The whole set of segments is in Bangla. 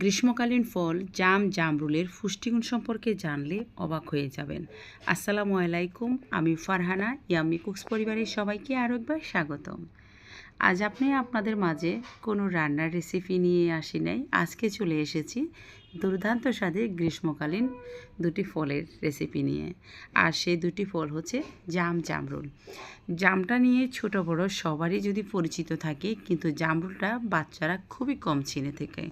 গ্রীষ্মকালীন ফল, জাম, জামরুলের পুষ্টিগুণ সম্পর্কে জানলে অবাক হয়ে যাবেন। আসসালামু আলাইকুম, আমি ফারহানা, ইয়ামি কুকস পরিবারের সবাইকে আরও একবার স্বাগতম। আজ আপনি আপনাদের মাঝে কোনো রান্নার রেসিপি নিয়ে আসি নাই। আজকে চলে এসেছি দুর্দান্ত স্বাদের গ্রীষ্মকালীন দুটি ফলের রেসিপি নিয়ে। আর সেই দুটি ফল হচ্ছে জাম জামরুল। জামটা নিয়ে ছোট বড় সবারই যদি পরিচিত থাকে, কিন্তু জামরুলটা বাচ্চারা খুবই কম চিনে থাকে।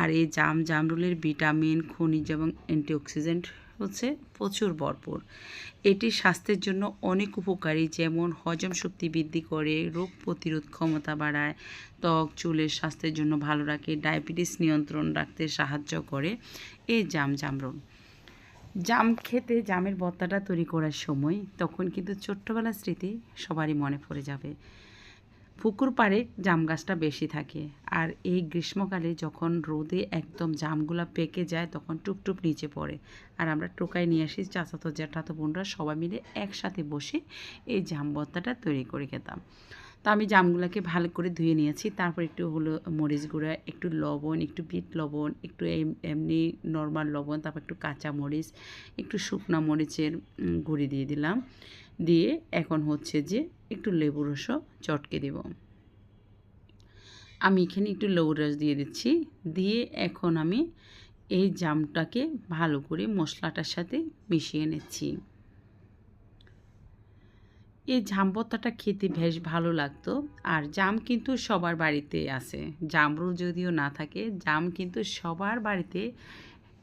আর এই জাম জামরুলের ভিটামিন, খনিজ এবং অ্যান্টিঅক্সিডেন্ট হচ্ছে প্রচুর ভরপুর। এটি স্বাস্থ্যের জন্য অনেক উপকারী, যেমন হজম শক্তি বৃদ্ধি করে, রোগ প্রতিরোধ ক্ষমতা বাড়ায়, ত্বক, চুলের স্বাস্থ্যের জন্য ভালো রাখে, ডায়াবেটিস নিয়ন্ত্রণ রাখতে সাহায্য করে। এই জাম জামরুল। জাম খেতে জামের বত্তাটা তৈরি করার সময় তখন কিন্তু ছোট্টবেলার স্মৃতি সবারই মনে পড়ে যাবে। পুকুর পাড়ে জাম গাছটা বেশি থাকে। আর এই গ্রীষ্মকালে যখন রোদে একদম জামগুলা পেকে যায়, তখন টুপটুপ নিচে পড়ে। আর আমরা টোকায় নিয়ে আসি, চাচাতো, জ্যাঠাতো, বোনরা সবাই মিলে একসাথে বসে এই জাম ভর্তাটা তৈরি করে খেতাম। তো আমি জামগুলোকে ভালো করে ধুয়ে নিয়েছি। তারপর একটু হলো মরিচ গুঁড়া, একটু লবণ, একটু বিট লবণ, একটু এমনি নর্মাল লবণ, তারপর একটু কাঁচা মরিচ, একটু শুকনা মরিচের গুঁড়ি দিয়ে দিলাম। দিয়ে এখন হচ্ছে যে একটু লেবু রসও চটকে দেব। আমি এখানে একটু লেবু রস দিয়ে দিচ্ছি। দিয়ে এখন আমি এই জামটাকে ভালো করে মশলাটার সাথে মিশিয়ে নিচ্ছি। এই জাম ভর্তাটা খেতে বেশ ভালো লাগতো। আর জাম কিন্তু সবার বাড়িতে আছে। জামরুল যদিও না থাকে, জাম কিন্তু সবার বাড়িতে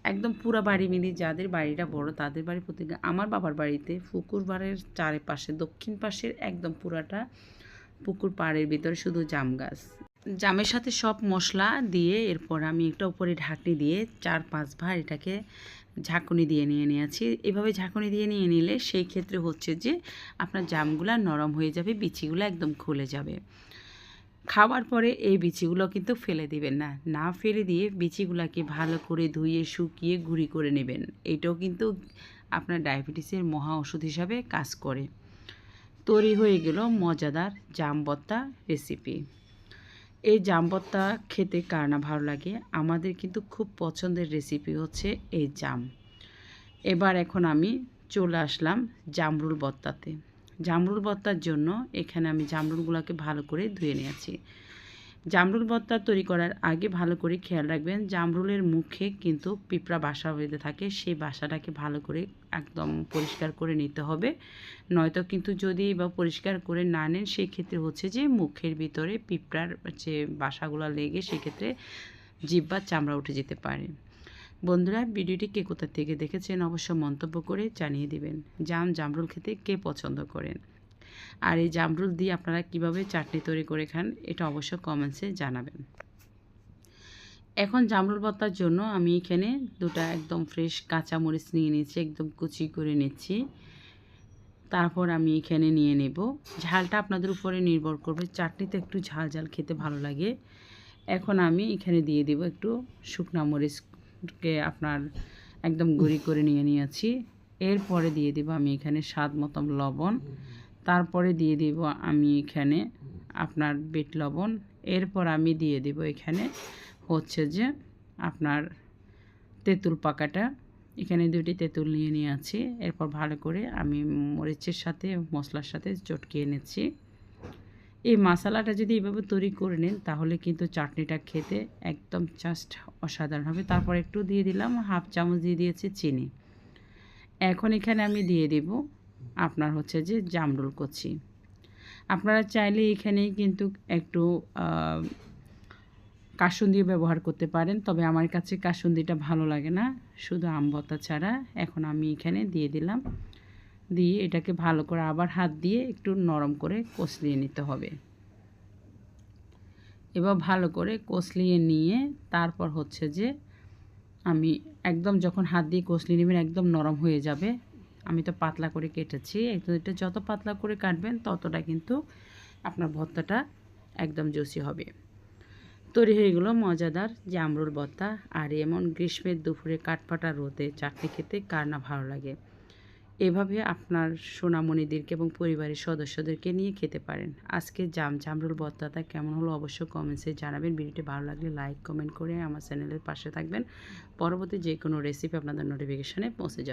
একদম পুরা বাড়ি মিলে যাদের বাড়িটা বড় তাদের বাড়ি প্রতি আমার বাবার বাড়িতে পুকুর বাড়ির চারিপাশে, দক্ষিণ পাশের একদম পুরাটা পুকুর পাড়ের ভিতরে শুধু জাম গাছ। জামের সাথে সব মশলা দিয়ে এরপর আমি একটা উপরে ঢাকনি দিয়ে চার পাঁচ পাঁচবার এটাকে ঝাঁকুনি দিয়ে নিয়ে নিয়েছি। এভাবে ঝাঁকুনি দিয়ে নিয়ে নিলে সেই ক্ষেত্রে হচ্ছে যে আপনার জামগুলা নরম হয়ে যাবে, বিচিগুলো একদম খুলে যাবে। খাওয়ার পরে এই বিচিগুলো কিন্তু ফেলে দিবেন না। না ফেলে দিয়ে বিচিগুলোকে ভালো করে ধুয়ে, শুকিয়ে, গুঁড়ি করে নেবেন। এটাও কিন্তু আপনার ডায়াবেটিসের মহা ওষুধ হিসাবে কাজ করে। তৈরি হয়ে গেল মজাদার জাম ভর্তা রেসিপি। এই জামবত্তা খেতে কার না ভালো লাগে, আমাদের কিন্তু খুব পছন্দের রেসিপি হচ্ছে এই জাম। এবার এখন আমি চলে আসলাম জামরুল ভর্তাতে জামরুল ভর্তার জন্য এখানে আমি জামরুলগুলোকে ভালো করে ধুয়ে নিয়েছি। জামরুল ভর্তা তৈরি করার আগে ভালো করে খেয়াল রাখবেন, জামরুলের মুখে কিন্তু পিঁপড়া বাসা বেঁধে থাকে, সেই বাসাটাকে ভালো করে একদম পরিষ্কার করে নিতে হবে। নয়তো কিন্তু যদি বা পরিষ্কার করে না নেন সেই ক্ষেত্রে হচ্ছে যে মুখের ভিতরে পিঁপড়ার যে বাসাগুলো লেগে, সেক্ষেত্রে জিভ বা চামড়া উঠে যেতে পারে। বন্ধুরা, ভিডিওটি কে কোথা থেকে দেখেছেন অবশ্য মন্তব্য করে জানিয়ে দিবেন, জাম জামরুল খেতে কে পছন্দ করেন? আর এই জামরুল দিয়ে আপনারা কীভাবে চাটনি তৈরি করে খান, এটা অবশ্য কমেন্টসে জানাবেন। এখন জামরুল ভর্তার জন্য আমি এখানে দুটো একদম ফ্রেশ কাঁচা মরিচ নিয়ে নিচ্ছি একদম কুচি করে নিচ্ছি। তারপর আমি এখানে নিয়ে নেব। ঝালটা আপনাদের উপরে নির্ভর করবে, চাটনিতে একটু ঝাল ঝাল খেতে ভালো লাগে। এখন আমি এখানে দিয়ে দেব একটু শুকনা মরিচকে আপনার একদম গুঁড়ি করে নিয়ে নিয়েছি। এরপরে দিয়ে দেব আমি এখানে স্বাদ মতন লবণ। তারপরে দিয়ে দেব আমি এখানে আপনার বিট লবণ। এরপর আমি দিয়ে দেব এখানে হচ্ছে যে আপনার তেঁতুল পাকাটা। এখানে দুটি তেঁতুল নিয়ে নিয়ে আছি। এরপর ভালো করে আমি মরিচের সাথে, মশলার সাথে চটকিয়ে নিচ্ছি এই মশালাটা যদি এভাবে তৈরি করে নেন, তাহলে কিন্তু চাটনিটা খেতে একদম জাস্ট অসাধারণ হবে। তারপর একটু দিয়ে দিলাম হাফ চামচ দিয়ে দিয়েছি চিনি। এখন এখানে আমি দিয়ে দেব আপনার হচ্ছে যে জামরুল কচি। আপনারা চাইলে এখানে কিন্তু একটু কাসুন্দিও ব্যবহার করতে পারেন, তবে আমার কাছে কাসুন্দিটা ভালো লাগে না। শুধু আমবতা ছাড়া। এখন আমি এখানে দিয়ে দিলাম দিয়ে এটাকে ভালো করে আবার হাত দিয়ে একটু নরম করে কষলিয়ে নিতে হবে। এবার ভালো করে কষলিয়ে নিয়ে তারপর হচ্ছে যে আমি একদম যখন হাত দিয়ে কষলিয়ে নেবেন একদম নরম হয়ে যাবে। আমি তো পাতলা করে কেটেছি, একদম এটা যত পাতলা করে কাটবেন ততটা কিন্তু আপনার ভর্তাটা একদম জুসি হবে। তৈরি হয়ে গেলো মজাদার জামরুল ভর্তা, আর এমন গ্রীষ্মের দুপুরে কাঠপাটা রোদে চাটনি খেতে কার না ভালো লাগে। এভাবে আপনার সোনামণিদেরকে এবং পরিবারের সদস্যদেরকে নিয়ে খেতে পারেন। আজকে জাম জামরুল বত্তাটা কেমন হলো অবশ্যই কমেন্টসে জানাবেন। ভিডিওটি ভালো লাগলে লাইক কমেন্ট করে আমার চ্যানেলের পাশে থাকবেন। পরবর্তী যে কোনো রেসিপি আপনাদের নোটিফিকেশানে পৌঁছে যাবে।